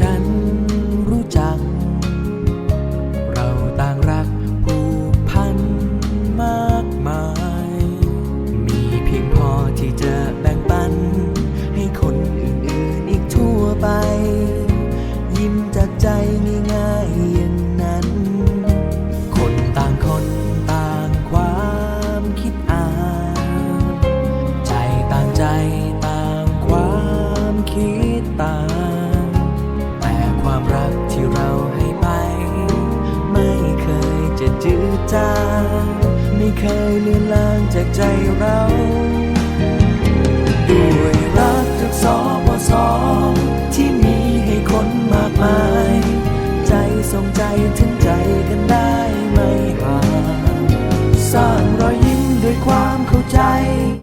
ฉันรู้จัก เราต่างรักผูกพันมากมาย มีเพียงพอที่จะแบ่งปัน ให้คนอื่นๆอีกทั่วไป ยิ้มจากใจง่ายๆอย่างนั้น คนต่างคนต่างความคิดอ่านใจต่างใจต่างความคิด ไม่เคยเลือนลางจากใจเราด้วยรักจากสบสที่มีให้คนมากมาย ใจสงใจถึงใจกันได้ไม่ห่างสร้างรอยยิ้มด้วยความเข้าใจ